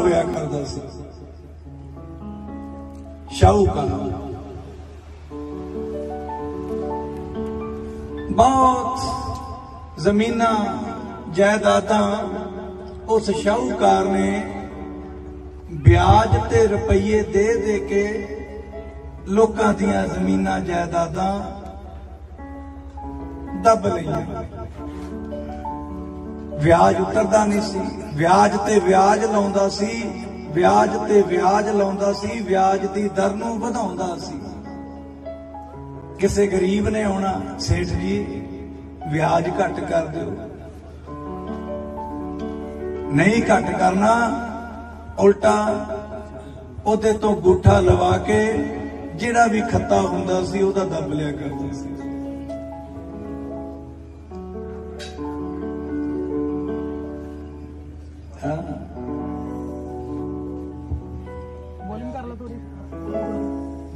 ਹੋਇਆ ਕਰਦਾ ਸੀ। ਸ਼ਾਹੂਕਾਰ ਬਹੁਤ ਜ਼ਮੀਨਾਂ, ਜਾਇਦਾਦਾਂ ਉਸ ਸ਼ਾਹੂਕਾਰ ਨੇ ਵਿਆਜ ਤੇ ਰੁਪਈਏ ਦੇ ਦੇ ਕੇ ਲੋਕਾਂ ਦੀਆਂ ਜ਼ਮੀਨਾਂ, ਜਾਇਦਾਦਾਂ ਦੱਬ ਲਈਆਂ। ਵਿਆਜ ਉਤਰਦਾ ਨਹੀਂ ਸੀ। ਵਿਆਜ ਤੇ ਵਿਆਜ ਲਾਉਂਦਾ ਸੀ। ਵਿਆਜ ਤੇ ਵਿਆਜ ਲਾਉਂਦਾ ਸੀ। ਵਿਆਜ ਦੀ ਦਰ ਨੂੰ ਵਧਾਉਂਦਾ ਸੀ। ਕਿਸੇ ਗਰੀਬ ਨੇ ਆਉਣਾ, ਸੇਠ ਜੀ, ਵਿਆਜ ਘੱਟ ਕਰ ਦਿਓ। ਨਹੀਂ ਘੱਟ ਕਰਨਾ, ਉਲਟਾ ਉਹਦੇ ਤੋਂ ਗੂਠਾ ਲਵਾ ਕੇ ਜਿਹੜਾ ਵੀ ਖੱਤਾ ਹੁੰਦਾ ਸੀ ਉਹਦਾ ਦੱਬ ਲਿਆ ਕਰਦਾ ਸੀ।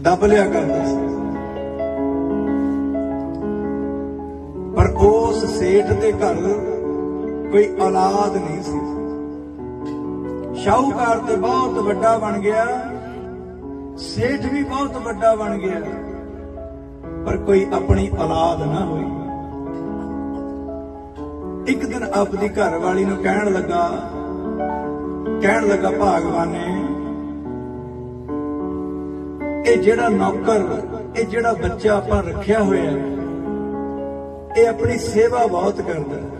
ਦੱਬ ਲਿਆ ਕਰਦਾ ਸੀ ਪਰ ਉਸ ਸੇਠ ਦੇ ਘਰ ਕੋਈ ਔਲਾਦ ਨਹੀਂ ਸੀ। ਸ਼ਾਹੂਕਾਰ ਤੇ ਬਹੁਤ ਵੱਡਾ ਬਣ ਗਿਆ। ਸੇਠ ਵੀ ਬਹੁਤ ਵੱਡਾ ਬਣ ਗਿਆ। ਪਰ ਕੋਈ ਆਪਣੀ ਔਲਾਦ ਨਾ ਹੋਈ। ਇੱਕ ਦਿਨ ਆਪਦੀ ਘਰ ਵਾਲੀ ਨੂੰ ਕਹਿਣ ਲੱਗਾ ਕਹਿਣ ਲੱਗਾ, ਭਾਗਵਾਨ ਨੇ ਇਹ ਜਿਹੜਾ ਨੌਕਰ, ਇਹ ਜਿਹੜਾ ਬੱਚਾ ਆਪਾਂ ਰੱਖਿਆ ਹੋਇਆ ਇਹ ਆਪਣੀ ਸੇਵਾ ਬਹੁਤ ਕਰਦਾ ਹੈ।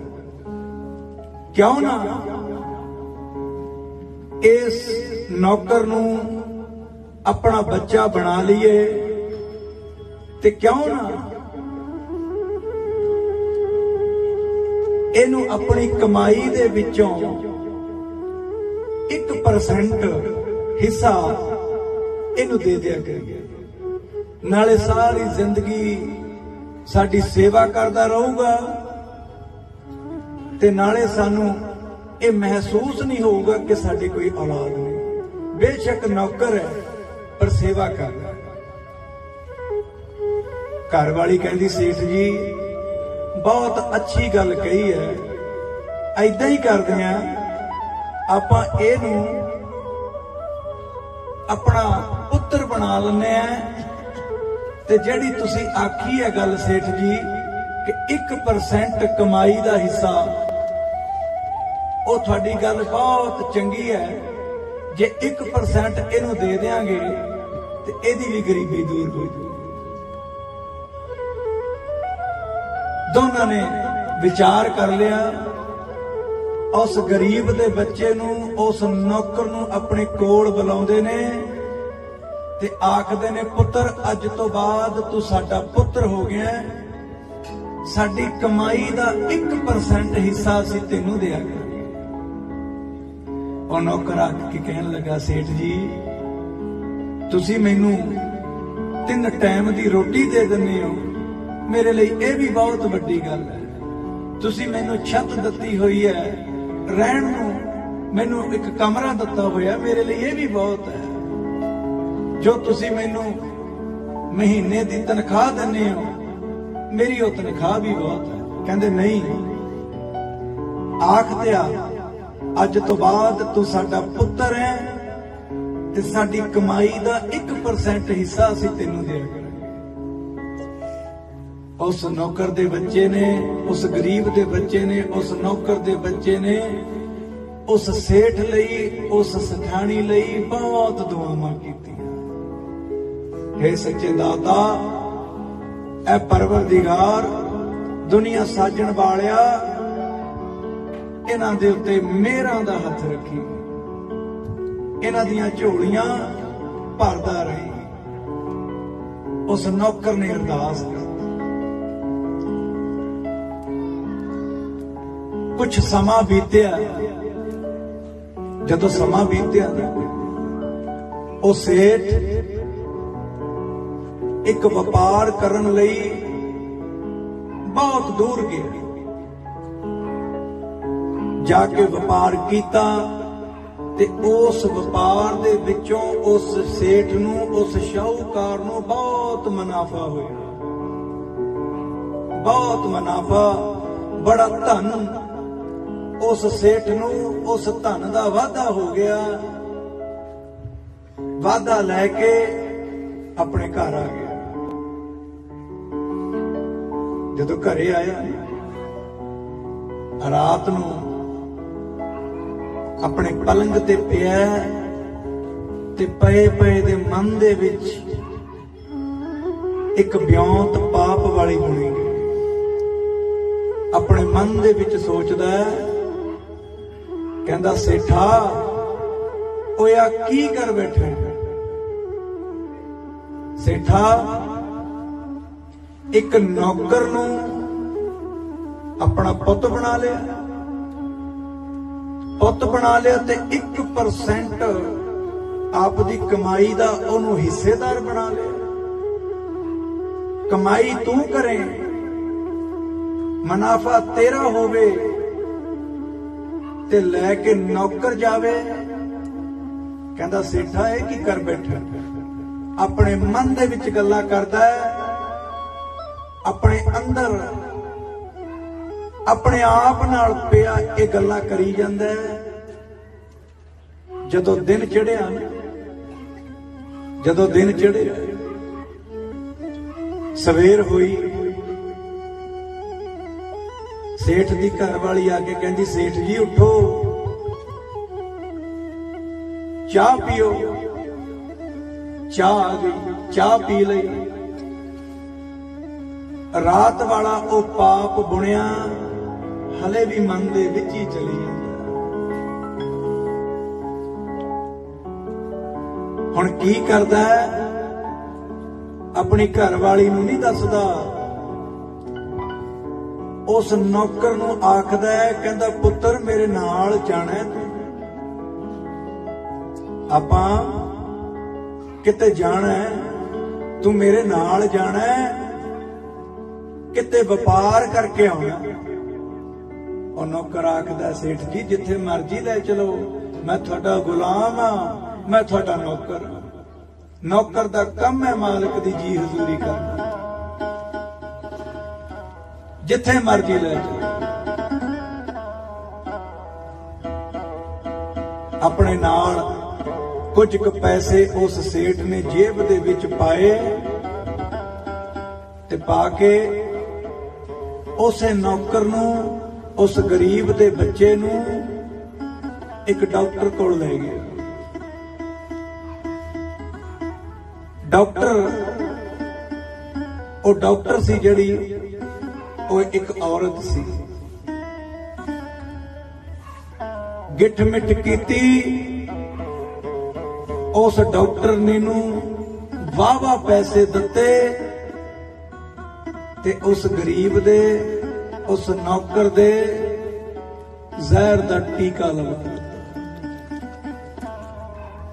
ਕਿਉਂ ਨਾ? ਇਸ ਨੌਕਰ ਨੂੰ ਆਪਣਾ ਬੱਚਾ ਬਣਾ ਲਈਏ ਤੇ ਕਿਉਂ ਨਾ? ਇਹਨੂੰ ਆਪਣੀ ਕਮਾਈ ਦੇ ਵਿੱਚੋਂ 1% ਹਿੱਸਾ ਇਹਨੂੰ ਦੇ ਦਿਆ ਕਰੀਏ ਨਾਲੇ ਸਾਰੀ ਜ਼ਿੰਦਗੀ ਸਾਡੀ ਸੇਵਾ ਕਰਦਾ ਰਹੂਗਾ ਤੇ ਨਾਲੇ ਸਾਨੂੰ ਇਹ ਮਹਿਸੂਸ ਨਹੀਂ ਹੋਊਗਾ ਕਿ ਸਾਡੀ ਕੋਈ ਔਲਾਦ ਨਹੀਂ। ਬੇਸ਼ੱਕ ਨੌਕਰ ਹੈ, ਪਰ ਸੇਵਾ ਕਰਦਾ। ਹੈ। ਘਰ ਵਾਲੀ ਕਹਿੰਦੀ, ਸੇਠ ਜੀ, ਬਹੁਤ ਅੱਛੀ ਗੱਲ ਕਹੀ ਹੈ। ਐਦਾਂ ਹੀ ਕਰਦੇ ਆ ਆਪਾਂ ਇਹਨੂੰ ਆਪਣਾ ਪੁੱਤਰ ਬਣਾ ਲੈਂਦੇ ਆ। ਤੇ ਜਿਹੜੀ ਤੁਸੀਂ ਆਖੀ ਹੈ ਗੱਲ ਸੇਠ ਜੀ, ਕਿ 1% ਕਮਾਈ ਦਾ ਹਿੱਸਾ, ਉਹ ਤੁਹਾਡੀ ਗੱਲ ਬਹੁਤ ਚੰਗੀ ਹੈ। ਜੇ 1% ਇਹਨੂੰ ਦੇ ਦੇਾਂਗੇ ਤੇ ਇਹਦੀ ਵੀ ਗਰੀਬੀ ਦੂਰ ਹੋ ਜੂ ਦੋਨਾਂ ਨੇ ਵਿਚਾਰ ਕਰ ਲਿਆ। ਉਸ ਗਰੀਬ ਦੇ ਬੱਚੇ ਨੂੰ, ਉਸ ਨੌਕਰ ਨੂੰ ਆਪਣੇ ਕੋਲ ਬੁਲਾਉਂਦੇ ਨੇ। ਤੇ ਆਖਦੇ ਨੇ, ਪੁੱਤਰ, ਅੱਜ ਤੋਂ ਬਾਅਦ ਤੂੰ ਸਾਡਾ ਪੁੱਤਰ ਹੋ ਗਿਆ ਸਾਡੀ ਕਮਾਈ ਦਾ 1% ਹਿੱਸਾ ਅਸੀਂ ਤੈਨੂੰ ਦਿਆ ਕਰਾਂਗੇ। ਉਹ ਨੌਕਰ ਆ ਕੇ ਕਹਿਣ ਲੱਗਾ, ਸੇਠ ਜੀ, ਤੁਸੀਂ ਮੈਨੂੰ ਤਿੰਨ ਟਾਈਮ ਦੀ ਰੋਟੀ ਦੇ ਦਿੰਦੇ ਹੋ। ਮੇਰੇ ਲਈ ਇਹ ਵੀ ਬਹੁਤ ਵੱਡੀ ਗੱਲ ਹੈ। ਤੁਸੀਂ ਮੈਨੂੰ ਛੱਤ ਦਿੱਤੀ ਹੋਈ ਹੈ। ਰਹਿਣ ਨੂੰ ਮੈਨੂੰ ਇੱਕ ਕਮਰਾ ਦਿੱਤਾ ਹੋਇਆ ਮੇਰੇ ਲਈ ਇਹ ਵੀ ਬਹੁਤ ਹੈ। ਜੋ ਤੁਸੀਂ ਮੈਨੂੰ ਮਹੀਨੇ ਦੀ ਤਨਖਾਹ ਦਿੰਦੇ ਹੋ, ਮੇਰੀ ਉਹ ਤਨਖਾਹ ਵੀ ਬਹੁਤ ਹੈ। ਕਹਿੰਦੇ, ਨਹੀਂ। ਆਖ ਆ, ਅੱਜ ਤੋਂ ਬਾਅਦ ਤੂੰ ਸਾਡਾ ਪੁੱਤਰ ਹੈ ਤੇ ਸਾਡੀ ਕਮਾਈ ਦਾ 1% ਹਿੱਸਾ ਅਸੀਂ ਤੈਨੂੰ ਦਿਆ ਉਸ ਨੌਕਰ ਦੇ ਬੱਚੇ ਨੇ, ਉਸ ਗਰੀਬ ਦੇ ਬੱਚੇ ਨੇ, ਉਸ ਨੌਕਰ ਦੇ ਬੱਚੇ ਨੇ, ਉਸ ਸੇਠ ਲਈ, ਉਸ ਸਠਾਣੀ ਲਈ ਬਹੁਤ ਦੁਆਵਾਂ ਕੀਤੀਆਂ। ਹੈ ਸੱਚੇ ਦਾਤਾ, ਐ ਪਰਵਰਦੀਗਾਰ, ਦੁਨੀਆ ਸਾਜਣ ਵਾਲਿਆ, ਇਹਨਾਂ ਦੇ ਉੱਤੇ ਮਿਹਰਾਂ ਦਾ ਹੱਥ ਰੱਖੀ। ਇਹਨਾਂ ਦੀਆਂ ਝੋਲੀਆਂ ਭਰਦਾ ਰਹੀ। ਉਸ ਨੌਕਰ ਨੇ ਅਰਦਾਸ ਕੀਤੀ। ਕੁਝ ਸਮਾਂ ਬੀਤਿਆ। ਜਦੋਂ ਸਮਾਂ ਬੀਤਿਆ, ਉਹ ਸੇਠ ਇੱਕ ਵਪਾਰ ਕਰਨ ਲਈ ਬਹੁਤ ਦੂਰ ਗਿਆ। ਜਾ ਕੇ ਵਪਾਰ ਕੀਤਾ ਤੇ ਉਸ ਵਪਾਰ ਦੇ ਵਿੱਚੋਂ ਉਸ ਸੇਠ ਨੂੰ, ਉਸ ਸ਼ਾਹੂਕਾਰ ਨੂੰ ਬਹੁਤ ਮੁਨਾਫਾ ਹੋਇਆ। ਬਹੁਤ ਮੁਨਾਫਾ, ਬੜਾ ਧਨ ਉਸ ਸੇਠ ਨੂੰ, ਉਸ ਧਨ ਦਾ ਵਾਧਾ ਹੋ ਗਿਆ। ਵਾਧਾ ਲੈ ਕੇ ਆਪਣੇ ਘਰ ਆ ਗਿਆ ਜਦੋਂ ਘਰੇ ਆਇਆ, ਰਾਤ ਨੂੰ ਆਪਣੇ ਪਲੰਗ ਤੇ ਪਿਆ ਤੇ ਪਏ ਪਏ ਦੇ ਮਨ ਦੇ ਵਿੱਚ ਇੱਕ ਬਿਉਂਤ ਪਾਪ ਵਾਲੀ ਬਣੀ ਆਪਣੇ ਮਨ ਦੇ ਵਿੱਚ ਸੋਚਦਾ ਕਹਿੰਦਾ, ਸੇਠਾ ਓਏ ਆ ਕੀ ਕਰ ਬੈਠਾ ਸੇਠਾ ਇੱਕ ਨੌਕਰ ਨੂੰ ਆਪਣਾ ਪੁੱਤ ਬਣਾ ਲਿਆ। ਪੁੱਤ ਬਣਾ ਲਿਆ ਤੇ 1% ਆਪ ਦੀ ਕਮਾਈ ਦਾ ਉਹਨੂੰ ਹਿੱਸੇਦਾਰ ਬਣਾ ਲਿਆ। ਕਮਾਈ ਤੂੰ ਕਰੇ, ਮੁਨਾਫਾ ਤੇਰਾ ਹੋਵੇ ਤੇ ਲੈ ਕੇ ਨੌਕਰ ਜਾਵੇ। ਕਹਿੰਦਾ ਸੇਠਾ, ਇਹ ਕੀ ਕਰ ਬੈਠਾ? ਆਪਣੇ ਮਨ ਦੇ ਵਿੱਚ ਗੱਲਾਂ ਕਰਦਾ ਹੈ ਆਪਣੇ ਅੰਦਰ, ਆਪਣੇ ਆਪ ਨਾਲ ਪਿਆ ਇਹ ਗੱਲਾਂ ਕਰੀ ਜਾਂਦਾ ਜਦੋਂ ਦਿਨ ਚੜਿਆ ਜਦੋਂ ਦਿਨ ਚੜਿਆ ਸਵੇਰ ਹੋਈ, ਸੇਠ ਦੀ ਘਰ ਵਾਲੀ ਆ ਕੇ ਕਹਿੰਦੀ, ਸੇਠ ਜੀ, ਉਠੋ। ਚਾਹ ਪੀਓ। ਚਾਹ ਆ ਗਈ, ਚਾਹ ਪੀ ਲਈ। ਰਾਤ ਵਾਲਾ ਉਹ ਪਾਪ ਬੁਣਿਆ, ਹਲੇ ਵੀ ਮਨ ਦੇ ਵਿੱਚ ਹੀ ਚਲੀ ਜਾਂਦਾ। ਹੁਣ ਕੀ ਕਰਦਾ ਆਪਣੀ ਘਰ ਵਾਲੀ ਨੂੰ ਨਹੀਂ ਦੱਸਦਾ। ਉਸ ਨੌਕਰ ਨੂੰ ਆਖਦਾ ਕਹਿੰਦਾ, ਪੁੱਤਰ, ਮੇਰੇ ਨਾਲ ਜਾਣਾ ਤੂੰ। ਆਪਾਂ ਕਿਤੇ ਜਾਣਾ ਤੂੰ ਮੇਰੇ ਨਾਲ ਜਾਣਾ ਕਿਤੇ ਵਪਾਰ ਕਰਕੇ ਆਉਣਾ। ਉਹ ਨੌਕਰ ਆਖਦਾ, ਸੇਠ ਜੀ, ਜਿੱਥੇ ਮਰਜ਼ੀ ਲੈ ਚਲੋ। ਮੈਂ ਤੁਹਾਡਾ ਗੁਲਾਮ ਆ ਮੈਂ ਤੁਹਾਡਾ ਨੌਕਰ ਹਾਂ। ਨੌਕਰ ਦਾ ਕੰਮ ਹੈ ਮਾਲਕ ਦੀ ਜੀ ਹਜ਼ੂਰੀ ਕਰਨਾ। ਜਿੱਥੇ ਮਰਜ਼ੀ ਲੈ ਚਲੋ। ਆਪਣੇ ਨਾਲ ਕੁਝ ਕੁ ਪੈਸੇ ਉਸ ਸੇਠ ਨੇ ਜੇਬ ਦੇ ਵਿੱਚ ਪਾਏ ਤੇ ਪਾ ਕੇ ਉਸੇ ਨੌਕਰ ਨੂੰ, ਉਸ ਗਰੀਬ ਦੇ ਬੱਚੇ ਨੂੰ ਇੱਕ ਡਾਕਟਰ ਕੋਲ ਲੈ ਗਿਆ। ਡਾਕਟਰ, ਉਹ ਡਾਕਟਰ ਸੀ ਜਿਹੜੀ ਉਹ ਇੱਕ ਔਰਤ ਸੀ। ਗਿੱਠ ਮਿੱਠ ਕੀਤੀ, ਉਸ ਡਾਕਟਰ ਨੇ ਨੂੰ ਵਾਵਾ ਪੈਸੇ ਦਿੱਤੇ ਤੇ ਉਸ ਗਰੀਬ ਦੇ, ਉਸ ਨੌਕਰ ਦੇ ਜ਼ਹਿਰ ਦਾ ਟੀਕਾ ਲਵਾ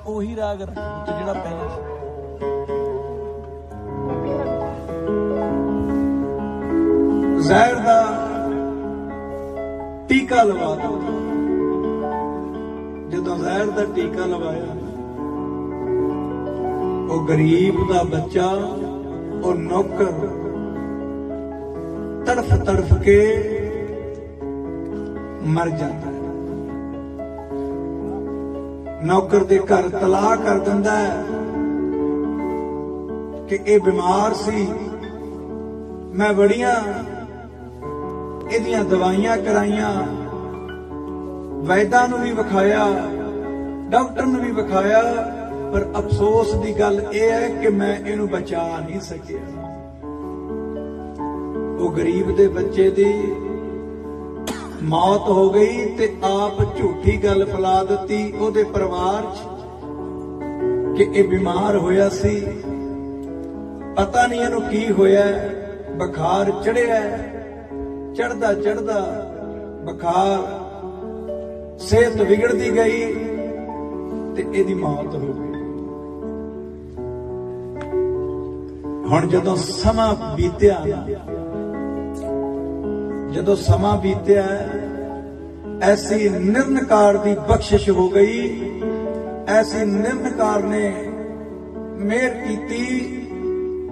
ਉਹੀ ਰਾਗ ਜਿਹੜਾ ਪਹਿਲਾਂ ਸੀ। ਜ਼ਹਿਰ ਦਾ ਟੀਕਾ ਲਵਾ ਦਿੱਤਾ। ਜਦੋਂ ਜ਼ਹਿਰ ਦਾ ਟੀਕਾ ਲਵਾਇਆ, ਉਹ ਗਰੀਬ ਦਾ ਬੱਚਾ, ਉਹ ਨੌਕਰ ਤੜਫ ਤੜਫ ਕੇ ਮਰ ਜਾਂਦਾ ਹੈ। ਨੌਕਰ ਦੇ ਘਰ ਤਲਾਹ ਕਰ ਦਿੰਦਾ ਹੈ ਕਿ ਇਹ ਬਿਮਾਰ ਸੀ। ਮੈਂ ਬੜੀਆਂ ਇਹਦੀਆਂ ਦਵਾਈਆਂ ਕਰਾਈਆਂ, ਵੈਦਾਂ ਨੂੰ ਵੀ ਵਿਖਾਇਆ, ਡਾਕਟਰ ਨੂੰ ਵੀ ਵਿਖਾਇਆ, ਪਰ ਅਫਸੋਸ ਦੀ ਗੱਲ ਇਹ ਹੈ ਕਿ ਮੈਂ ਇਹਨੂੰ ਬਚਾ ਨਹੀਂ ਸਕਿਆ। ਉਹ ਗਰੀਬ ਦੇ ਬੱਚੇ ਦੀ ਮੌਤ ਹੋ ਗਈ ਤੇ ਆਪ ਝੂਠੀ ਗੱਲ ਫੈਲਾ ਦਿੱਤੀ ਉਹਦੇ ਪਰਿਵਾਰ 'ਚ ਕਿ ਇਹ ਬਿਮਾਰ ਹੋਇਆ ਸੀ। ਪਤਾ ਨਹੀਂ ਇਹਨੂੰ ਕੀ ਹੋਇਆ, ਬੁਖਾਰ ਚੜਿਆ ਚੜਦਾ ਚੜਦਾ ਬੁਖਾਰ ਸਿਹਤ ਵਿਗੜਦੀ ਗਈ ਤੇ ਇਹਦੀ ਮੌਤ ਹੋ ਗਈ। ਹੁਣ ਜਦੋਂ ਸਮਾਂ ਬੀਤਿਆ ਜਦੋਂ ਸਮਾਂ ਬੀਤਿਆ, ਐਸੀ ਨਿਰਨਕਾਰ ਦੀ ਬਖਸ਼ਿਸ਼ ਹੋ ਗਈ। ਐਸੀ ਨਿਰਨਕਾਰ ਨੇ ਮਿਹਰ ਕੀਤੀ।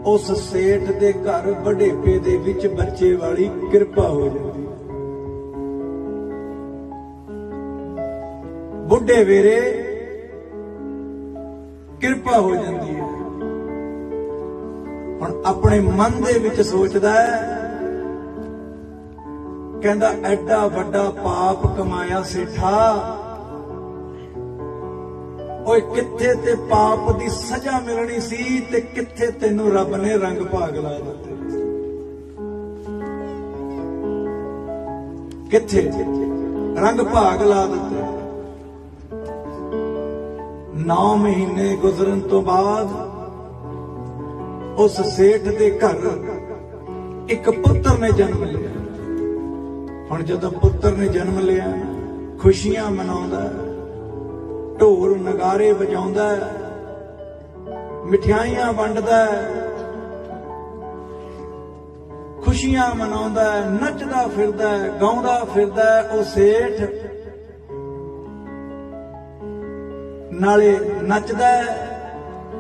ਉਸ ਸੇਠ ਦੇ ਘਰ ਵਡੇਪੇ ਦੇ ਵਿੱਚ ਬੱਚੇ ਵਾਲੀ ਕਿਰਪਾ ਹੋ ਜਾਂਦੀ। ਬੁੱਢੇ ਵੇਰੇ, ਕਿਰਪਾ ਹੋ ਜਾਂਦੀ ਹੈ। ਹੁਣ ਆਪਣੇ ਮਨ ਦੇ ਵਿੱਚ ਸੋਚਦਾ ਹੈ ਕਹਿੰਦਾ, ਐਡਾ ਵੱਡਾ ਪਾਪ ਕਮਾਇਆ ਸੇਠਾ। ਓਏ, ਕਿੱਥੇ ਤੇ ਪਾਪ ਦੀ ਸਜ਼ਾ ਮਿਲਣੀ ਸੀ ਤੇ ਕਿੱਥੇ ਤੈਨੂੰ ਰੱਬ ਨੇ ਰੰਗ ਭਾਗ ਲਾ ਦਿੱਤੇ? ਕਿੱਥੇ? ਰੰਗ ਭਾਗ ਲਾ ਦਿੱਤੇ। 9 ਮਹੀਨੇ ਗੁਜ਼ਰਨ ਤੋਂ ਬਾਅਦ ਉਸ ਸੇਠ ਦੇ ਘਰ ਇੱਕ ਪੁੱਤਰ ਨੇ ਜਨਮ ਲਿਆ। ਹੁਣ ਜਦੋਂ ਪੁੱਤਰ ਨੇ ਜਨਮ ਲਿਆ ਖੁਸ਼ੀਆਂ ਮਨਾਉਂਦਾ ਢੋਲ ਨਗਾਰੇ ਵਜਾਉਂਦਾ ਹੈ, ਮਠਿਆਈਆਂ ਵੰਡਦਾ ਖੁਸ਼ੀਆਂ ਮਨਾਉਂਦਾ ਨੱਚਦਾ ਫਿਰਦਾ ਗਾਉਂਦਾ ਫਿਰਦਾ ਉਹ ਸੇਠ ਨਾਲੇ ਨੱਚਦਾ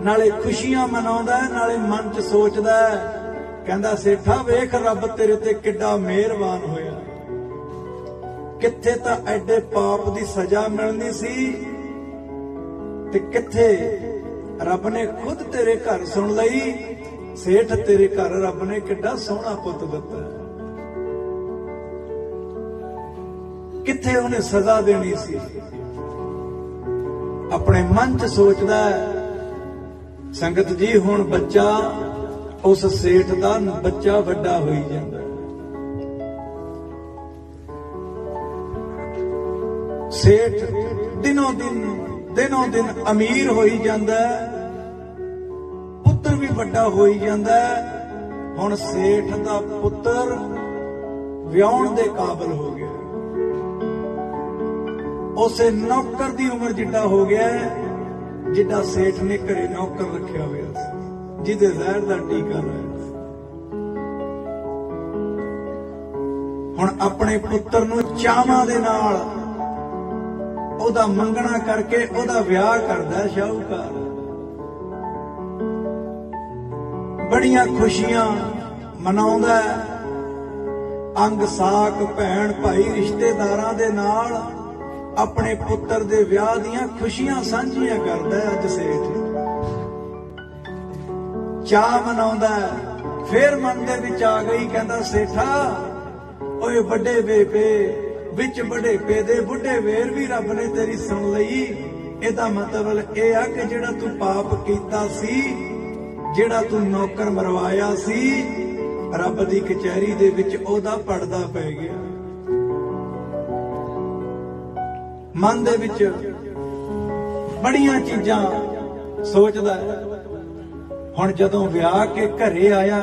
ਨਾਲੇ ਖੁਸ਼ੀਆਂ ਮਨਾਉਂਦਾ ਨਾਲੇ ਮਨ 'ਚ ਸੋਚਦਾ ਕਹਿੰਦਾ ਸੇਠਾ ਵੇਖ ਰੱਬ ਤੇਰੇ ਤੇ ਕਿੱਡਾ ਮਿਹਰਬਾਨ ਹੋਇਆ। ਕਿੱਥੇ ਤਾਂ ਐਡੇ ਪਾਪ ਦੀ ਸਜ਼ਾ ਮਿਲਣੀ ਸੀ? ਤੇ ਕਿੱਥੇ ਰੱਬ ਨੇ ਖੁਦ ਤੇਰੇ ਘਰ ਸੁਣ ਲਈ? ਸੇਠ ਤੇਰੇ ਘਰ ਰੱਬ ਨੇ ਕਿੱਡਾ ਸੋਹਣਾ ਪੁੱਤ ਦਿੱਤਾ। ਕਿੱਥੇ ਉਹਨੇ ਸਜ਼ਾ ਦੇਣੀ ਸੀ? ਆਪਣੇ ਮਨ 'ਚ ਸੋਚਦਾ ਸੰਗਤ ਜੀ, ਹੁਣ ਬੱਚਾ, ਉਸ ਸੇਠ ਦਾ ਬੱਚਾ ਵੱਡਾ ਹੋਈ ਜਾਂਦਾ। ਸੇਠ ਦਿਨੋਂ ਦਿਨ ਦਿਨੋਂ ਦਿਨ ਅਮੀਰ ਹੋਈ ਜਾਂਦਾ ਪੁੱਤਰ ਵੀ ਵੱਡਾ ਹੋਈ ਜਾਂਦਾ ਹੁਣ ਸੇਠ ਦਾ ਪੁੱਤਰ ਵਿਆਹਣ ਦੇ ਕਾਬਲ ਹੋ ਗਿਆ ਉਸੇ ਨੌਕਰ ਦੀ ਉਮਰ ਜਿੱਡਾ ਹੋ ਗਿਆ ਜਿੱਡਾ ਸੇਠ ਨੇ ਘਰੇ ਨੌਕਰ ਰੱਖਿਆ ਹੋਇਆ ਸੀ, ਜਿਹਦੇ ਜ਼ਹਿਰ ਦਾ ਟੀਕਾ ਲਾਇਆ ਹੁਣ ਆਪਣੇ ਪੁੱਤਰ ਨੂੰ ਚਾਵਾਂ ਦੇ ਨਾਲ ਉਹਦਾ ਮੰਗਣਾ ਕਰਕੇ ਉਹਦਾ ਵਿਆਹ ਕਰਦਾ ਸ਼ਾਹੂਕਾਰ। ਬੜੀਆਂ ਖੁਸ਼ੀਆਂ ਮਨਾਉਂਦਾ ਅੰਗ ਸਾਕ ਭੈਣ ਭਾਈ ਰਿਸ਼ਤੇਦਾਰਾਂ ਦੇ ਨਾਲ ਆਪਣੇ ਪੁੱਤਰ ਦੇ ਵਿਆਹ ਦੀਆਂ ਖੁਸ਼ੀਆਂ ਸਾਂਝੀਆਂ ਕਰਦਾ ਅੱਜ ਸੇਠ। ਚਾਹ ਮਨਾਉਂਦਾ ਹੈ। ਫਿਰ ਮਨ ਦੇ ਵਿੱਚ ਆ ਗਈ, ਕਹਿੰਦਾ, ਸੇਠਾ, ਓਏ ਵੱਡੇ ਬੇਬੇ ਵਿੱਚ ਵੱਡੇ ਪੇ ਦੇ ਬੁੱਢੇ ਵੇਰ ਵੀ ਰੱਬ ਨੇ ਤੇਰੀ ਸੁਣ ਲਈ। ਇਹਦਾ ਮਤਲਬ ਇਹ ਆ ਕਿ ਜਿਹੜਾ ਤੂੰ ਪਾਪ ਕੀਤਾ ਸੀ, ਜਿਹੜਾ ਤੂੰ ਨੌਕਰ ਮਰਵਾਇਆ ਸੀ, ਰੱਬ ਦੀ ਕਚਹਿਰੀ ਦੇ ਵਿੱਚ ਉਹਦਾ ਪਰਦਾ ਪੈ ਗਿਆ। ਮਨ ਦੇ ਵਿੱਚ ਬੜੀਆਂ ਚੀਜ਼ਾਂ ਸੋਚਦਾ ਹੁਣ ਜਦੋਂ ਵਿਆਹ ਕੇ ਘਰੇ ਆਇਆ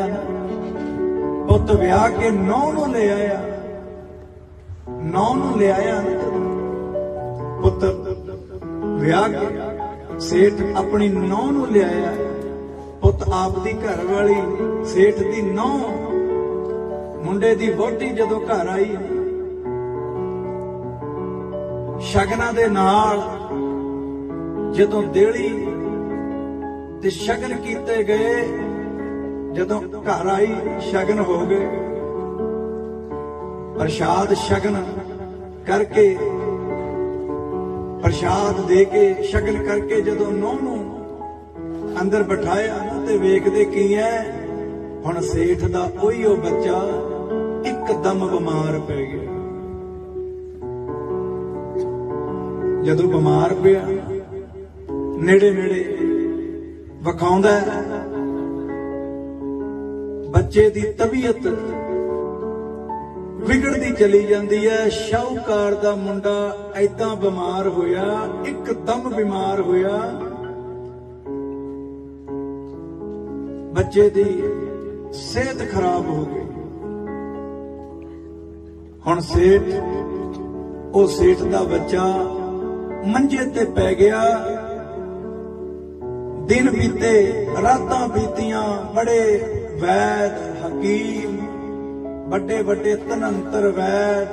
ਪੁੱਤ ਵਿਆਹ ਕੇ ਨੌ ਨੂੰ ਲੈ ਆਇਆ। ਨੌ ਨੂੰ ਲੈ ਆਇਆ ਵਿਆਹ ਕੇ ਸੇਠ ਆਪਣੀ ਨੌ ਨੂੰ ਲੈ ਪੁੱਤ ਆਪ ਦੀ ਘਰ ਵਾਲੀ ਸੇਠ ਦੀ ਨੌ। ਮੁੰਡੇ ਦੀ ਵੋਟੀ ਜਦੋਂ ਘਰ ਆਈ, ਸ਼ਗਨਾਂ ਦੇ ਨਾਲ ਜਦੋਂ ਦੇਲੀ ਤੇ ਸ਼ਗਨ ਕੀਤੇ ਗਏ, ਜਦੋਂ ਘਰ ਆਈ, ਸ਼ਗਨ ਹੋ ਗਏ। ਪ੍ਰਸ਼ਾਦ ਸ਼ਗਨ ਕਰਕੇ, ਪ੍ਰਸ਼ਾਦ ਦੇ ਕੇ, ਸ਼ਗਨ ਕਰਕੇ ਜਦੋਂ ਨੌ ਨੂੰ ਅੰਦਰ ਬਿਠਾਇਆ ਨਾ ਤੇ ਵੇਖਦੇ ਕੀ ਐ? ਹੁਣ ਸੇਠ ਦਾ ਉਹੀ ਉਹ ਬੱਚਾ ਇੱਕਦਮ ਬਿਮਾਰ ਪੈ ਗਿਆ। ਜਦੋਂ ਬਿਮਾਰ ਪਿਆ ਨੇੜੇ ਨੇੜੇ ਵਖਾਉਂਦਾ ਬੱਚੇ ਦੀ ਤਬੀਅਤ ਵਿਗੜਦੀ ਚਲੀ ਜਾਂਦੀ ਹੈ ਸ਼ਾਹੂਕਾਰ ਦਾ ਮੁੰਡਾ ਐਦਾਂ ਬਿਮਾਰ ਹੋਇਆ, ਇੱਕਦਮ ਬਿਮਾਰ ਹੋਇਆ। ਬੱਚੇ ਦੀ ਸਿਹਤ ਖਰਾਬ ਹੋ ਗਈ। ਹੁਣ ਸੇਠ, ਉਹ ਸੇਠ ਦਾ ਬੱਚਾ ਮੰਜੇ ਤੇ ਪੈ ਗਿਆ। ਦਿਨ ਬੀਤੇ, ਰਾਤਾਂ ਬੀਤੀਆਂ, ਬੜੇ ਵੈਦ ਹਕੀਮ ਵੱਡੇ ਵੱਡੇ ਤਨੰਤਰ ਵੈਦ,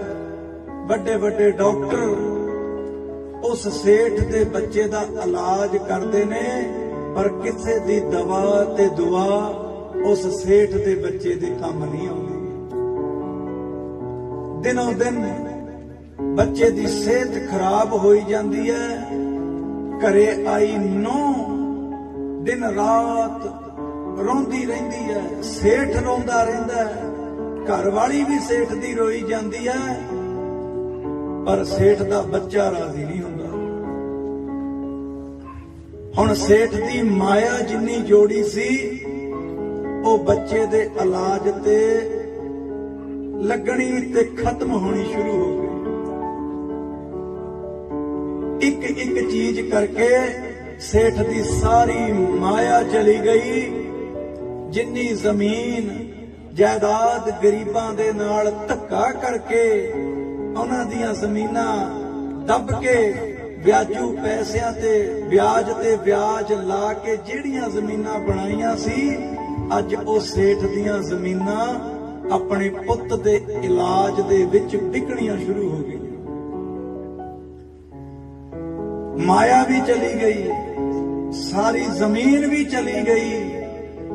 ਵੱਡੇ ਵੱਡੇ ਡਾਕਟਰ, ਉਸ ਸੇਠ ਦੇ ਬੱਚੇ ਦਾ ਇਲਾਜ ਕਰਦੇ ਨੇ, ਪਰ ਕਿਸੇ ਦੀ ਦਵਾ ਤੇ ਦੁਆ ਉਸ ਸੇਠ ਦੇ ਬੱਚੇ ਦੇ ਕੰਮ ਨਹੀਂ ਆਉਂਦੀ। ਦਿਨੋਂ ਦਿਨ ਬੱਚੇ ਦੀ ਸਿਹਤ ਖਰਾਬ ਹੋਈ ਜਾਂਦੀ ਹੈ, ਘਰੇ ਆਈ ਨੌ ਦਿਨ ਰਾਤ ਰੋਂਦੀ ਰਹਿੰਦੀ ਹੈ, ਸੇਠ ਰੋਂਦਾ ਰਹਿੰਦਾ ਹੈ। ਘਰ ਵਾਲੀ ਵੀ ਸੇਠ ਦੀ ਰੋਈ ਜਾਂਦੀ ਹੈ ਪਰ ਸੇਠ ਦਾ ਬੱਚਾ ਰਾਜ਼ੀ ਨਹੀਂ ਹੁੰਦਾ। ਹੁਣ ਸੇਠ ਦੀ ਮਾਇਆ ਜਿੰਨੀ ਜੋੜੀ ਸੀ, ਉਹ ਬੱਚੇ ਦੇ ਇਲਾਜ ਤੇ ਲੱਗਣੀ ਤੇ ਖਤਮ ਹੋਣੀ ਸ਼ੁਰੂ ਹੋ ਗਈ। ਇੱਕ ਇੱਕ ਚੀਜ਼ ਕਰਕੇ ਸੇਠ ਦੀ ਸਾਰੀ ਮਾਇਆ ਚਲੀ ਗਈ, ਜਿੰਨੀ ਜ਼ਮੀਨ ਜਾਇਦਾਦ ਗਰੀਬਾਂ ਦੇ ਨਾਲ ਧੱਕਾ ਕਰਕੇ ਉਹਨਾਂ ਦੀਆਂ ਜ਼ਮੀਨਾਂ ਦੱਬ ਕੇ ਵਿਆਜੂ ਪੈਸਿਆਂ ਤੇ ਵਿਆਜ ਤੇ ਵਿਆਜ ਲਾ ਕੇ ਜਿਹੜੀਆਂ ਜ਼ਮੀਨਾਂ ਬਣਾਈਆਂ ਸੀ, ਅੱਜ ਉਹ ਸੇਠ ਦੀਆਂ ਜ਼ਮੀਨਾਂ ਆਪਣੇ ਪੁੱਤ ਦੇ ਇਲਾਜ ਦੇ ਵਿੱਚ ਵਿਕਣੀਆਂ ਸ਼ੁਰੂ ਹੋ ਗਈਆਂ। ਮਾਇਆ ਵੀ ਚਲੀ ਗਈ, ਸਾਰੀ ਜ਼ਮੀਨ ਵੀ ਚਲੀ ਗਈ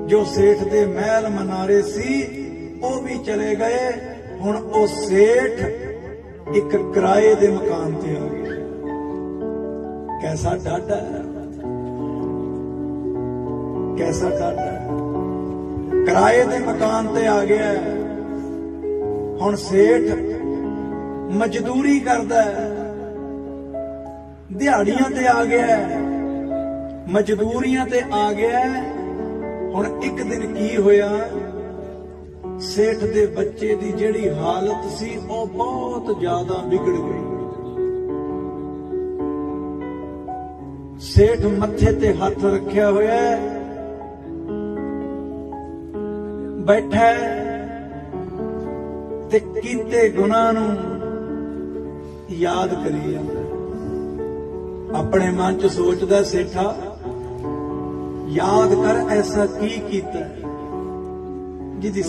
ਜੋ ਸੇਠ ਦੇ ਮਹਿਲ ਮਨਾਰੇ ਸੀ, ਉਹ ਵੀ ਚਲੇ ਗਏ। ਹੁਣ ਉਹ ਸੇਠ ਇੱਕ ਕਿਰਾਏ ਦੇ ਮਕਾਨ ਤੇ ਆ ਗਿਆ। ਕੈਸਾ ਡਾਡਾ ਕੈਸਾ ਡਾਡਾ ਕਿਰਾਏ ਦੇ ਮਕਾਨ ਤੇ ਆ ਗਿਆ ਹੁਣ ਸੇਠ ਮਜ਼ਦੂਰੀ ਕਰਦਾ ਦਿਹਾੜੀਆਂ ਤੇ ਆ ਗਿਆ ਮਜ਼ਦੂਰੀਆਂ ਤੇ ਆ ਗਿਆ ਹੁਣ ਇੱਕ ਦਿਨ ਕੀ ਹੋਇਆ? ਸੇਠ ਦੇ ਬੱਚੇ ਦੀ ਜਿਹੜੀ ਹਾਲਤ ਸੀ, ਉਹ ਬਹੁਤ ਜ਼ਿਆਦਾ ਵਿਗੜ ਗਈ। ਸੇਠ ਮੱਥੇ ਤੇ ਹੱਥ ਰੱਖਿਆ ਹੋਇਆ ਹੈ। ਬੈਠਾ ਤੇ ਕੀਤੇ ਗੁਨਾਹ ਨੂੰ ਯਾਦ ਕਰੀ ਜਾਂਦਾ ਆਪਣੇ ਮਨ ਚ ਸੋਚਦਾ ਸੇਠਾ ਯਾਦ ਕਰ ਐਸਾ ਕੀ ਕੀਤਾ? ਹੈ, ਜਿਹਦੀ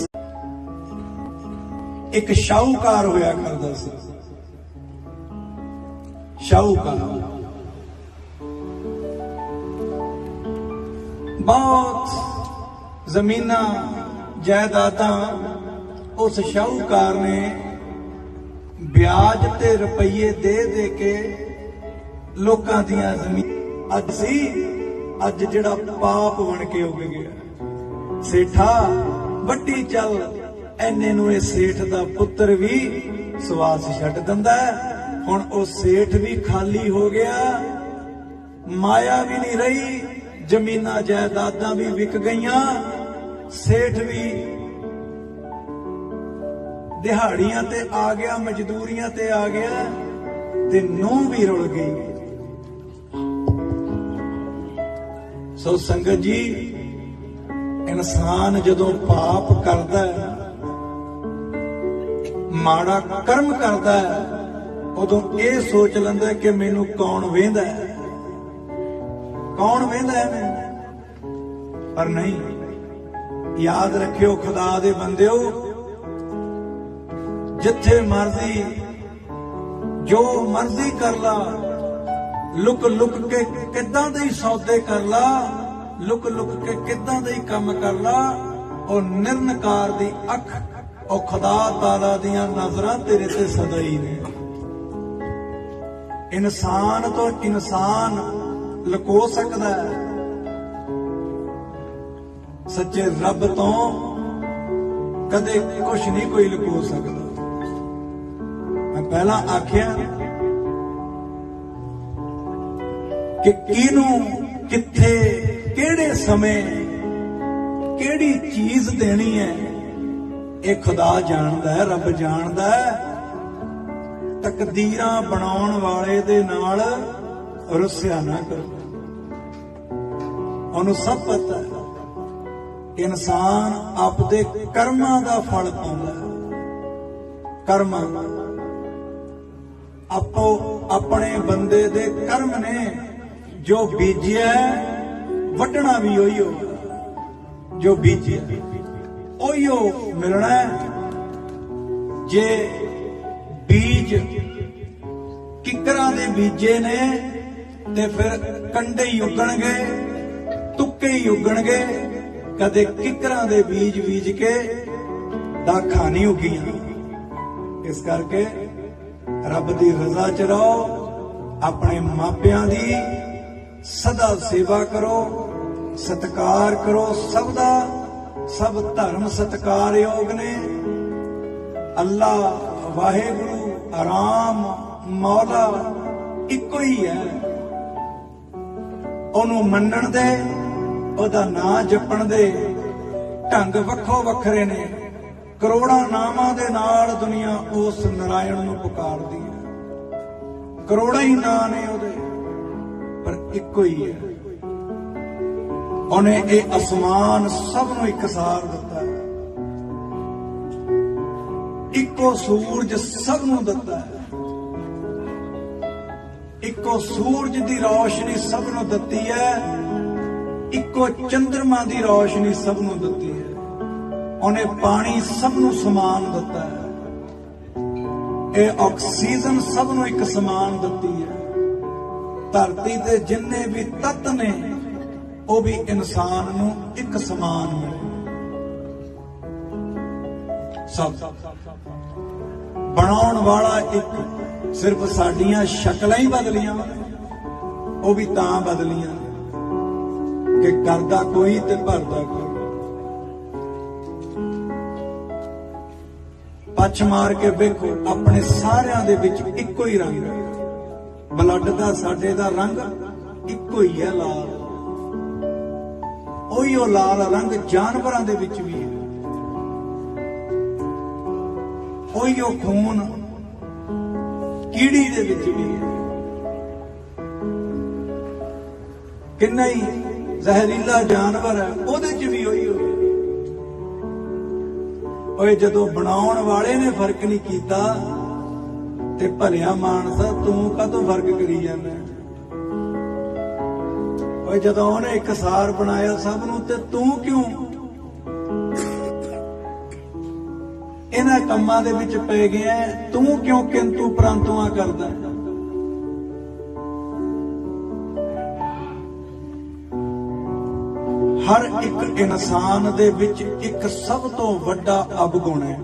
ਇੱਕ ਸ਼ਾਹੂਕਾਰ ਹੋਇਆ ਕਰਦਾ ਸੀ। ਸ਼ਾਹੂਕਾਰ। ਬਹੁਤ ਜ਼ਮੀਨਾਂ ਜਾਇਦਾਦਾਂ ਉਸ ਸ਼ਾਹੂਕਾਰ ਨੇ ਵਿਆਜ ਤੇ ਰੁਪਈਏ ਦੇ ਦੇ ਕੇ ਲੋਕਾਂ ਦੀਆਂ ਜ਼ਮੀਨ ਅੱਜ ਸੀ ਅੱਜ ਜਿਹੜਾ ਪਾਪ ਬਣ ਕੇ ਉੱਗ ਗਿਆ। ਸੇਠਾ, ਵੱਡੀ ਚੱਲ, ਐਨੇ ਨੂੰ ਇਹ ਸੇਠ ਦਾ ਪੁੱਤਰ ਵੀ ਸਵਾਸ ਛੱਡ ਦਿੰਦਾ ਹੁਣ ਉਹ ਸੇਠ ਵੀ ਖਾਲੀ ਹੋ ਗਿਆ। ਮਾਇਆ ਵੀ ਨਹੀਂ ਰਹੀ, ਜ਼ਮੀਨਾਂ ਜਾਇਦਾਦਾਂ ਵੀ ਵਿਕ ਗਈਆਂ। ਸੇਠ ਵੀ ਦਿਹਾੜੀਆਂ ਤੇ ਆ ਗਿਆ, ਮਜ਼ਦੂਰੀਆਂ ਤੇ ਆ ਗਿਆ ਤੇ ਨੂੰ ਵੀ ਰੁਲ ਗਈ। ਸੋ ਸੰਗਤ ਜੀ, ਇਨਸਾਨ ਜਦੋਂ ਪਾਪ ਕਰਦਾ ਮਾੜਾ ਕਰਮ ਕਰਦਾ ਉਦੋਂ ਇਹ ਸੋਚ ਲੈਂਦਾ ਕਿ ਮੈਨੂੰ ਕੌਣ ਵੇਂਦਾ ਕੌਣ ਵੇਂਦਾ ਮੈਨੂੰ? ਪਰ ਨਹੀਂ, ਯਾਦ ਰੱਖਿਓ ਖੁਦਾ ਦੇ ਬੰਦਿਓ, ਜਿੱਥੇ ਮਰਜ਼ੀ, ਜੋ ਮਰਜ਼ੀ ਕਰ ਲਾ ਲੁਕ ਲੁਕ ਕੇ ਕਿੱਦਾਂ ਦੇ ਹੀ ਸੌਦੇ ਕਰ ਲਾ, ਲੁਕ ਲੁਕ ਕੇ ਕਿੱਦਾਂ ਦੇ ਹੀ ਕੰਮ ਕਰ ਲਾ, ਉਹ ਨਿਰਨਕਾਰ ਦੀ ਅੱਖ, ਉਹ ਖੁਦਾ ਤਾਲਾ ਦੀਆਂ ਨਜ਼ਰਾਂ ਤੇਰੇ ਤੇ ਸਦਾ ਹੀ ਨੇ। ਇਨਸਾਨ ਤੋਂ ਇਨਸਾਨ ਲੁਕੋ ਸਕਦਾ ਹੈ। ਸੱਚੇ ਰੱਬ ਤੋਂ ਕਦੇ ਕੁਝ ਨਹੀਂ ਕੋਈ ਲੁਕੋ ਸਕਦਾ। ਮੈਂ ਪਹਿਲਾਂ ਆਖਿਆ ਕਿ ਕਿਹਨੂੰ, ਕਿੱਥੇ, ਕਿਹੜੇ ਸਮੇਂ ਕਿਹੜੀ ਚੀਜ਼ ਦੇਣੀ ਹੈ? ਇਹ ਖੁਦਾ ਜਾਣਦਾ ਹੈ, ਰੱਬ ਜਾਣਦਾ ਹੈ। ਤਕਦੀਰਾਂ ਬਣਾਉਣ ਵਾਲੇ ਦੇ ਨਾਲ ਰੁੱਸਿਆ ਨਾ ਕਰੋ। ਉਹਨੂੰ ਸਭ ਪਤਾ ਹੈ। ਇਨਸਾਨ ਆਪਦੇ ਕਰਮਾਂ ਦਾ ਫਲ ਪਾਉਂਦਾ ਹੈ। ਕਰਮਾਂ ਆਪੋ ਆਪਣੇ ਬੰਦੇ ਦੇ ਕਰਮ ਨੇ ਜੋ ਬੀਜਿਆ, ਵੱਢਣਾ ਵੀ ਉਹੀ ਹੋਗਾ ਜੋ ਬੀਜਿਆ ਉਹੀਓ ਮਿਲਣਾ ਜੇ ਬੀਜ ਕਿਕਰਾਂ ਦੇ ਬੀਜੇ ਨੇ, ਤੇ ਫਿਰ ਕੰਡੇ ਹੀ ਉੱਗਣਗੇ, ਤੁੱਕੇ ਹੀ ਉੱਗਣਗੇ। ਕਦੇ ਕਿਕਰਾਂ ਦੇ ਬੀਜ ਬੀਜ ਕੇ ਦਾਖਾਂ ਨਹੀਂ ਉੱਗੀਆਂ। ਇਸ ਕਰਕੇ ਰੱਬ ਦੀ ਰਜ਼ਾ ਚ ਰਹੋ, ਆਪਣੇ ਮਾਪਿਆਂ ਦੀ ਸਦਾ ਸੇਵਾ ਕਰੋ, ਸਤਿਕਾਰ ਕਰੋ, ਸਭ ਦਾ, ਸਭ ਧਰਮ ਸਤਿਕਾਰਯੋਗ ਨੇ। ਅੱਲਾ ਵਾਹਿਗੁਰੂ, ਆਰਾਮ, ਮੌਲਾ ਇੱਕੋ ਹੀ ਹੈ। ਉਹਨੂੰ ਮੰਨਣ ਦੇ, ਉਹਦਾ ਨਾਂ ਜਪਣ ਦੇ ਢੰਗ ਵੱਖੋ ਵੱਖਰੇ ਨੇ। ਕਰੋੜਾਂ ਨਾਮਾਂ ਦੇ ਨਾਲ ਦੁਨੀਆ ਉਸ ਨਾਰਾਇਣ ਨੂੰ ਪੁਕਾਰਦੀ ਹੈ। ਕਰੋੜਾਂ ਹੀ ਨਾਂ ਨੇ ਉਹਦੇ। ਇੱਕੋ ਹੀ ਹੈ। ਉਹਨੇ ਇਹ ਅਸਮਾਨ ਸਭ ਨੂੰ ਇੱਕਸਾਰ ਦਿੱਤਾ। ਹੈ ਇੱਕੋ ਸੂਰਜ ਸਭ ਨੂੰ ਦਿੱਤਾ ਹੈ। ਇੱਕੋ ਸੂਰਜ ਦੀ ਰੌਸ਼ਨੀ ਸਭ ਨੂੰ ਦਿੱਤੀ ਹੈ। ਇੱਕੋ ਚੰ드ਰਮਾ ਦੀ ਰੌਸ਼ਨੀ ਸਭ ਨੂੰ ਦਿੱਤੀ ਹੈ। ਉਹਨੇ ਪਾਣੀ ਸਭ ਨੂੰ ਸਮਾਨ ਦਿੱਤਾ ਹੈ। ਇਹ ਆਕਸੀਜਨ ਸਭ ਨੂੰ ਇੱਕ ਸਮਾਨ ਦਿੱਤੀ ਹੈ। ਧਰਤੀ ਤੇ ਜਿੰਨੇ ਵੀ ਤੱਤ ਨੇ, ਉਹ ਵੀ ਇਨਸਾਨ ਨੂੰ ਇੱਕ ਸਮਾਨ ਮਿਲੇ ਸਭ। ਬਣਾਉਣ ਵਾਲਾ ਇੱਕ ਸਿਰਫ ਸਾਡੀਆਂ ਸ਼ਕਲਾਂ ਹੀ ਬਦਲੀਆਂ, ਉਹ ਵੀ ਤਾਂ ਬਦਲੀਆਂ ਕਿ ਕਰਦਾ ਕੋਈ ਤੇ ਭਰਦਾ ਕੋਈ। ਪੱਛ ਮਾਰ ਕੇ ਵੇਖੋ, ਆਪਣੇ ਸਾਰਿਆਂ ਦੇ ਵਿੱਚ ਇੱਕੋ ਹੀ ਰੰਗ ਹੈ। ਬਲੱਡ ਦਾ, ਸਾਡੇ ਦਾ ਰੰਗ ਇੱਕੋ ਹੀ ਹੈ ਲਾਲ। ਉਹੀ ਉਹ ਲਾਲ ਰੰਗ ਜਾਨਵਰਾਂ ਦੇ ਵਿੱਚ ਵੀ ਹੈ। ਉਹੀ ਉਹ ਖੂਨ ਕੀੜੀ ਦੇ ਵਿੱਚ ਵੀ ਹੈ। ਕਿੰਨਾ ਹੀ ਜ਼ਹਿਰੀਲਾ ਜਾਨਵਰ ਹੈ, ਉਹਦੇ 'ਚ ਵੀ ਉਹੀ ਹੋਈ ਓਏ ਜਦੋਂ ਬਣਾਉਣ ਵਾਲੇ ਨੇ ਫ਼ਰਕ ਨਹੀਂ ਕੀਤਾ ਤੇ ਭਲਿਆ ਮਾਨਸਾ ਤੂੰ ਕਦੋਂ ਫ਼ਰਕ ਕਰੀ ਜਾਂਦਾ? ਓਏ ਜਦੋਂ ਉਹਨੇ ਇੱਕ ਸਾਰ ਬਣਾਇਆ ਸਭ ਨੂੰ ਤੇ ਤੂੰ ਕਿਉਂ? ਇਹਨਾਂ ਕੰਮਾਂ ਦੇ ਵਿੱਚ ਪੈ ਗਿਆ ਹੈ? ਤੂੰ ਕਿਉਂ ਕਿੰਤੂ ਪ੍ਰੰਤੂਆਂ ਕਰਦਾ? ਹਰ ਇੱਕ ਇਨਸਾਨ ਦੇ ਵਿੱਚ ਇੱਕ ਸਭ ਤੋਂ ਵੱਡਾ ਅਵਗੁਣ ਹੈ।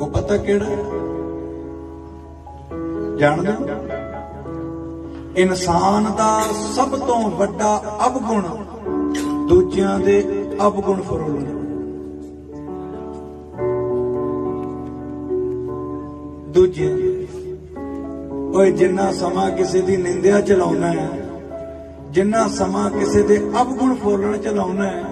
ਉਹ ਪਤਾ ਕਿਹੜਾ ਜਾਣਦੇ ਇਨਸਾਨ ਦਾ ਸਭ ਤੋਂ ਵੱਡਾ ਅਵਗੁਣ ਦੂਜਿਆਂ ਦੇ ਅਵਗੁਣ ਫਰੋਲਣਾ ਦੂਜਿਆਂ ਓਏ, ਜਿੰਨਾ ਸਮਾਂ ਕਿਸੇ ਦੀ ਨਿੰਦਿਆ ਚਲਾਉਣਾ ਹੈ, ਜਿੰਨਾ ਸਮਾਂ ਕਿਸੇ ਦੇ ਅਵਗੁਣ ਫੋਲਣ ਚਲਾਉਣਾ ਹੈ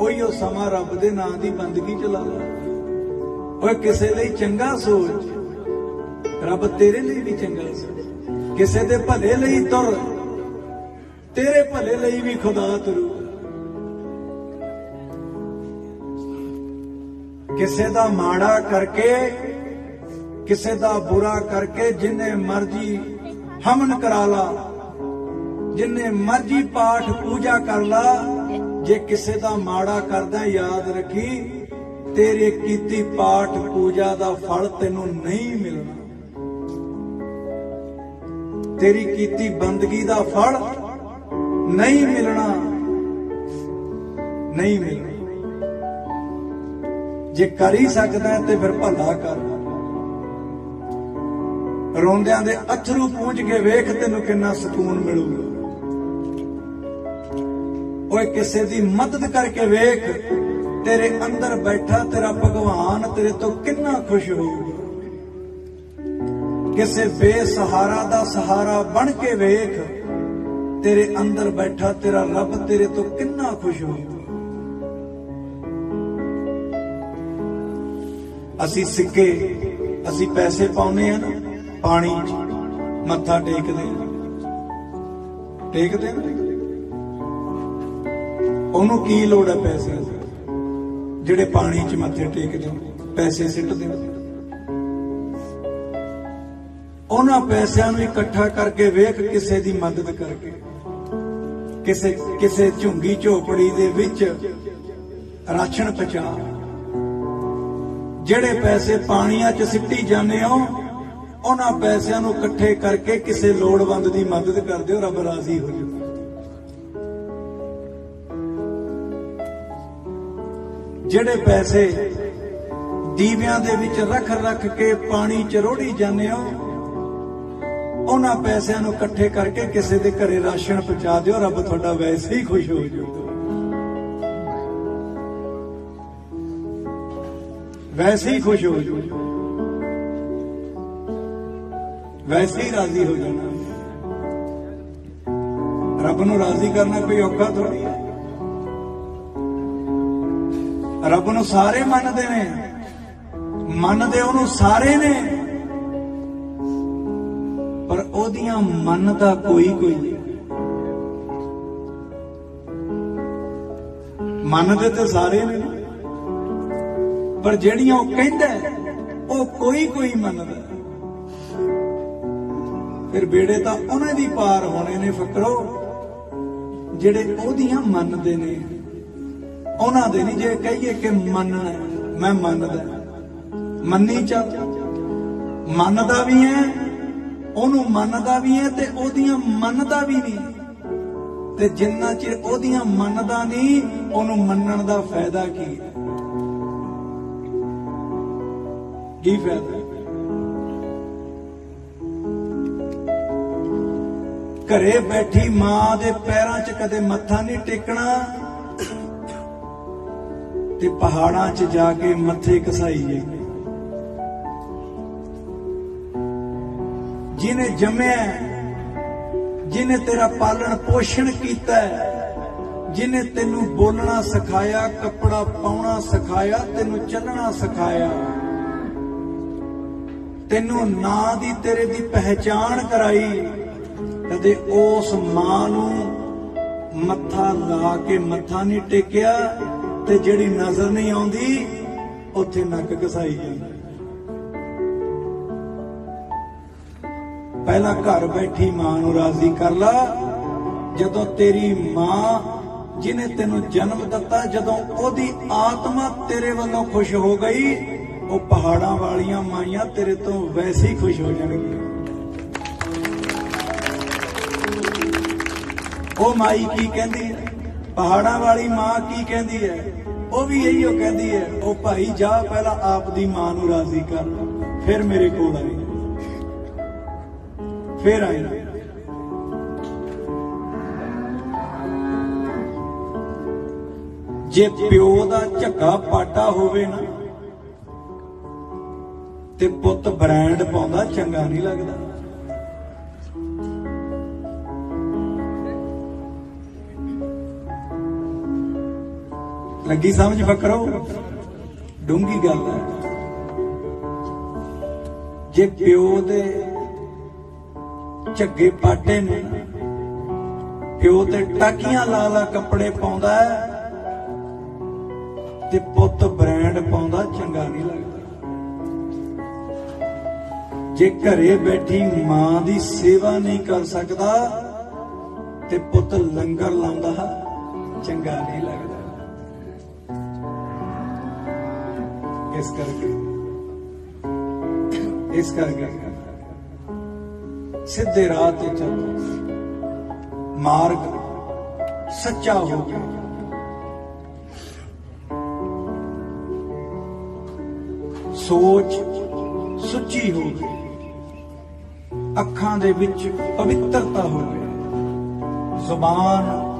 ਉਹੀ ਉਹ ਸਮਾਂ ਰੱਬ ਦੇ ਨਾਂ ਦੀ ਬੰਦਗੀ ਚਲਾਉਣਾ ਲਾ। ਓਏ, ਕਿਸੇ ਲਈ ਚੰਗਾ ਸੋਚ ਰੱਬ ਤੇਰੇ ਲਈ ਵੀ ਚੰਗਾ ਸੋਚ ਕਿਸੇ ਦੇ ਭਲੇ ਲਈ ਤੁਰ, ਤੇਰੇ ਭਲੇ ਲਈ ਵੀ ਖੁਦਾ ਤੁਰੂ। ਕਿਸੇ ਦਾ ਮਾੜਾ ਕਰਕੇ, ਕਿਸੇ ਦਾ ਬੁਰਾ ਕਰਕੇ ਜਿੰਨੇ ਮਰਜ਼ੀ ਹਮਨ ਕਰਾ ਲਾ, ਜਿੰਨੇ ਮਰਜ਼ੀ ਪਾਠ ਪੂਜਾ ਕਰ ਲਾ, ਜੇ ਕਿਸੇ ਦਾ ਮਾੜਾ ਕਰਦਾ ਯਾਦ ਰੱਖੀ, ਤੇਰੇ ਕੀਤੀ ਪਾਠ ਪੂਜਾ ਦਾ ਫਲ ਤੈਨੂੰ ਨਹੀਂ ਮਿਲਣਾ। ਤੇਰੀ ਕੀਤੀ ਬੰਦਗੀ ਦਾ ਫਲ ਨਹੀਂ ਮਿਲਣਾ। ਨਹੀਂ ਮਿਲਣਾ। ਜੇ ਕਰ ਹੀ ਸਕਦਾ ਤੇ ਫਿਰ ਭਲਾ ਕਰ। ਰੋਂਦਿਆਂ ਦੇ ਅਥਰੂ ਪੂੰਝ ਕੇ ਵੇਖ ਤੈਨੂੰ ਕਿੰਨਾ ਸਕੂਨ ਮਿਲੂਗਾ। ਓਏ ਕਿਸੇ ਦੀ ਮਦਦ ਕਰਕੇ ਵੇਖ, ਤੇਰੇ ਅੰਦਰ ਬੈਠਾ ਤੇਰਾ ਭਗਵਾਨ ਤੇਰੇ ਤੋਂ ਕਿੰਨਾ ਖੁਸ਼ ਹੋਊਗਾ। ਕਿਸੇ ਬੇਸਹਾਰਾ ਦਾ ਸਹਾਰਾ ਬਣ ਕੇ ਵੇਖ ਤੇਰੇ ਅੰਦਰ ਬੈਠਾ ਤੇਰਾ ਰੱਬ ਤੇਰੇ ਤੋਂ ਕਿੰਨਾ ਖੁਸ਼ ਹੋਊਗਾ ਅਸੀਂ ਸਿੱਕੇ ਅਸੀਂ ਪੈਸੇ ਪਾਉਨੇ ਆ ਨਾ ਪਾਣੀ 'ਚ ਮੱਥਾ ਟੇਕਦੇ ਟੇਕਦੇ ਉਹਨੂੰ ਕੀ ਲੋੜ ਹੈ ਪੈਸੇ ਦੀ? ਜਿਹੜੇ ਪਾਣੀ 'ਚ ਮੱਥੇ ਟੇਕਦੇ ਹੋ, ਪੈਸੇ ਸਿੱਟਦੇ ਉਹਨਾਂ ਪੈਸਿਆਂ ਨੂੰ ਇਕੱਠਾ ਕਰਕੇ ਵੇਖ ਕਿਸੇ ਦੀ ਮਦਦ ਕਰਕੇ। ਕਿਸੇ ਕਿਸੇ ਝੁੰਗੀ ਝੋਪੜੀ ਦੇ ਵਿੱਚ ਰਾਸ਼ਨ ਪਹੁੰਚਾ ਜਿਹੜੇ ਪੈਸੇ ਪਾਣੀਆਂ 'ਚ ਸਿੱਟੀ ਜਾਂਦੇ ਹੋ, ਉਹਨਾਂ ਪੈਸਿਆਂ ਨੂੰ ਇਕੱਠੇ ਕਰਕੇ ਕਿਸੇ ਲੋੜਵੰਦ ਦੀ ਮਦਦ ਕਰ ਦਿਓ ਰੱਬ ਰਾਜ਼ੀ ਹੋ ਜਾਊ। ਜਿਹੜੇ ਪੈਸੇ ਦੀਵਿਆਂ ਦੇ ਵਿੱਚ ਰੱਖ ਰੱਖ ਕੇ ਪਾਣੀ ਚ ਰੋੜੀ ਜਾਂਦੇ ਹੋ ਉਹਨਾਂ ਪੈਸਿਆਂ ਨੂੰ ਇਕੱਠੇ ਕਰਕੇ ਕਿਸੇ ਦੇ ਘਰੇ ਰਾਸ਼ਨ ਪਹੁੰਚਾ ਦਿਓ, ਰੱਬ ਤੁਹਾਡਾ ਵੈਸੇ ਹੀ ਖੁਸ਼ ਹੋ ਜਾਊਗਾ ਵੈਸੇ ਹੀ ਖੁਸ਼ ਹੋ ਜਾਊਗਾ ਵੈਸੇ ਹੀ ਰਾਜ਼ੀ ਹੋ ਜਾਣਾ। ਰੱਬ ਨੂੰ ਰਾਜ਼ੀ ਕਰਨਾ ਕੋਈ ਔਖਾ ਥੋੜੀ ਹੈ। ਰੱਬ ਨੂੰ ਸਾਰੇ ਮੰਨਦੇ ਨੇ। ਮੰਨਦੇ ਉਹਨੂੰ ਸਾਰੇ ਨੇ। ਉਹਦੀਆਂ ਮੰਨਦਾ ਕੋਈ ਕੋਈ ਨਹੀਂ। ਮੰਨਦੇ ਤੇ ਸਾਰੇ ਨੇ ਪਰ ਜਿਹੜੀਆਂ ਉਹ ਕਹਿੰਦਾ ਉਹ ਕੋਈ ਕੋਈ ਮੰਨਦਾ ਫਿਰ ਬੇੜੇ ਤਾਂ ਉਹਨਾਂ ਦੀ ਪਾਰ ਹੋਣੇ ਨੇ ਫਕਰੋ। ਜਿਹੜੇ ਉਹਦੀਆਂ ਮੰਨਦੇ ਨੇ, ਉਹਨਾਂ ਦੇ ਨਹੀਂ। ਜੇ ਕਹੀਏ ਕਿ ਮੰਨਣਾ ਮੈਂ ਮੰਨਦਾ। ਮੰਨੀ ਚੱਲ। ਮੰਨਦਾ ਵੀ ਹੈ ਉਹਨੂੰ ਮੰਨਦਾ ਵੀ ਹੈ ਤੇ ਉਹਦੀਆਂ ਮੰਨਦਾ ਵੀ ਨਹੀਂ। ਤੇ ਜਿੰਨਾ ਚਿਰ ਉਹਦੀਆਂ ਮੰਨਦਾ ਨਹੀਂ, ਉਹਨੂੰ ਮੰਨਣ ਦਾ ਫਾਇਦਾ ਕੀ ਹੈ? ਕੀ ਫਾਇਦਾ ਘਰੇ ਬੈਠੀ ਮਾਂ ਦੇ ਪੈਰਾਂ 'ਚ ਕਦੇ ਮੱਥਾ ਨਹੀਂ ਟੇਕਣਾ ਤੇ ਪਹਾੜਾਂ 'ਚ ਜਾ ਕੇ ਮੱਥੇ ਕਸਾਈ ਜਾਈਏ ਜਿਹਨੇ ਜੰਮਿਆ ਹੈ, ਜਿਹਨੇ ਤੇਰਾ ਪਾਲਣ ਪੋਸ਼ਣ ਕੀਤਾ ਹੈ, ਤੈਨੂੰ ਬੋਲਣਾ ਸਿਖਾਇਆ ਕੱਪੜਾ ਪਾਉਣਾ ਸਿਖਾਇਆ ਤੈਨੂੰ ਚੱਲਣਾ ਸਿਖਾਇਆ ਤੈਨੂੰ ਨਾਂ ਦੀ ਤੇਰੇ ਦੀ ਪਹਿਚਾਣ ਕਰਾਈ ਕਦੇ ਉਸ ਮਾਂ ਨੂੰ ਮੱਥਾ ਲਾ ਕੇ ਮੱਥਾ ਨਹੀਂ ਟੇਕਿਆ ਤੇ ਜਿਹੜੀ ਨਜ਼ਰ ਨਹੀਂ ਆਉਂਦੀ ਉੱਥੇ ਨੱਕ ਘਸਾਈ ਜਾਂਦੀ। ਪਹਿਲਾਂ ਘਰ ਬੈਠੀ ਮਾਂ ਨੂੰ ਰਾਜ਼ੀ ਕਰ ਲਾ। ਜਦੋਂ ਤੇਰੀ ਮਾਂ ਜਿਨੇ ਤੈਨੂੰ ਜਨਮ ਦਿੱਤਾ, ਜਦੋਂ ਉਹਦੀ ਆਤਮਾ ਤੇਰੇ ਵੱਲੋਂ ਖੁਸ਼ ਹੋ ਗਈ, ਉਹ ਪਹਾੜਾਂ ਵਾਲੀਆਂ ਮਾਈਆਂ ਤੇਰੇ ਤੋਂ ਵੈਸੇ ਹੀ ਖੁਸ਼ ਹੋ ਜਾਣਗੀਆਂ। ਉਹ ਮਾਈ ਕੀ ਕਹਿੰਦੀ ਹੈ? ਪਹਾੜਾਂ ਵਾਲੀ ਮਾਂ ਕੀ ਕਹਿੰਦੀ ਹੈ? ਉਹ ਵੀ ਇਹੀਓ ਕਹਿੰਦੀ ਹੈ, ਉਹ ਭਾਈ ਜਾ ਪਹਿਲਾਂ ਆਪ ਦੀ ਮਾਂ ਨੂੰ ਰਾਜ਼ੀ ਕਰ ਫਿਰ ਮੇਰੇ ਕੋਲ ਆਈ ਫਿਰ ਆਏ। ਜੇ ਪਿਓ ਦਾ ਝੱਗਾ ਪਾਟਾ ਹੋਵੇ ਨਾ, ਤੇ ਪੁੱਤ ਬ੍ਰਾਂਡ ਪਾਉਂਦਾ, ਚੰਗਾ ਨਹੀਂ ਲੱਗਦਾ। ਲੱਗੀ ਸਮਝ ਫਕਰੋ? ਡੂੰਗੀ ਗੱਲ ਹੈ। ਜੇ ਪਿਓ ਦੇ ਝੱਗੇ ਪਾਟੇ ਨੇ। ਪਿਓ ਤੇ ਟਾਕੀਆਂ ਲਾ ਲਾ ਕੱਪੜੇ ਪਾਉਂਦਾ ਤੇ ਪੁੱਤ ਬ੍ਰਾਂਡ ਪਾਉਂਦਾ, ਚੰਗਾ ਨਹੀਂ ਲੱਗਦਾ। ਜੇ ਘਰੇ ਬੈਠੀ ਮਾਂ ਦੀ ਸੇਵਾ ਨਹੀਂ ਕਰ ਸਕਦਾ, ਤੇ ਪੁੱਤ ਲੰਗਰ ਲਾਉਂਦਾ, ਚੰਗਾ ਨਹੀਂ ਲੱਗਦਾ। ਇਸ ਕਰਕੇ ਇਸ ਕਰਕੇ ਸਿੱਧੇ ਰਾਹ ਤੇ ਚੱਲੋ। ਮਾਰਗ ਸੱਚਾ ਹੋ ਗਿਆ। ਸੋਚ ਸੁੱਚੀ ਹੋ ਗਈ। ਅੱਖਾਂ ਦੇ ਵਿੱਚ ਪਵਿੱਤਰਤਾ ਹੋ ਗਈ। ਜ਼ੁਬਾਨ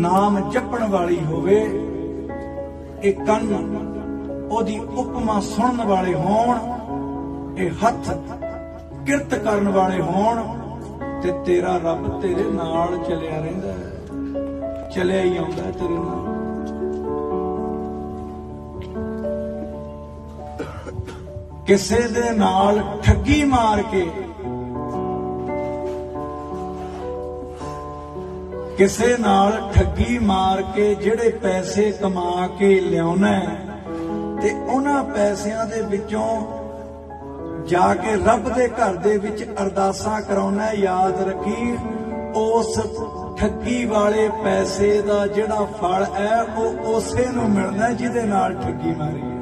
ਨਾਮ ਜਪਣ ਵਾਲੀ ਹੋਵੇ, ਇਹ ਕੰਨ ਉਹਦੀ ਉਪਮਾ ਸੁਣਨ ਵਾਲੇ ਹੋਣ, ਇਹ ਹੱਥ ਕਿਰਤ ਕਰਨ ਵਾਲੇ ਹੋਣ ਤੇ ਤੇਰਾ ਰੱਬ ਤੇਰੇ ਨਾਲ ਚੱਲਿਆ ਰਹਿੰਦਾ ਹੈ। ਚੱਲਿਆ ਹੀ ਆਉਂਦਾ ਤੇਰੇ ਨਾਲ। ਕਿਸੇ ਦੇ ਨਾਲ ਠੱਗੀ ਮਾਰ ਕੇ, ਕਿਸੇ ਨਾਲ ਠੱਗੀ ਮਾਰ ਕੇ ਜਿਹੜੇ ਪੈਸੇ ਕਮਾ ਕੇ ਲਿਆਉਣਾ ਤੇ ਉਹਨਾਂ ਪੈਸਿਆਂ ਦੇ ਵਿੱਚੋਂ ਜਾ ਕੇ ਰੱਬ ਦੇ ਘਰ ਦੇ ਵਿੱਚ ਅਰਦਾਸਾਂ ਕਰਾਉਣਾ ਯਾਦ ਰੱਖੀ ਉਸ ਠੱਗੀ ਵਾਲੇ ਪੈਸੇ ਦਾ ਜਿਹੜਾ ਫਲ ਹੈ, ਉਹ ਉਸੇ ਨੂੰ ਮਿਲਣਾ ਜਿਹਦੇ ਨਾਲ ਠੱਗੀ ਮਾਰੀ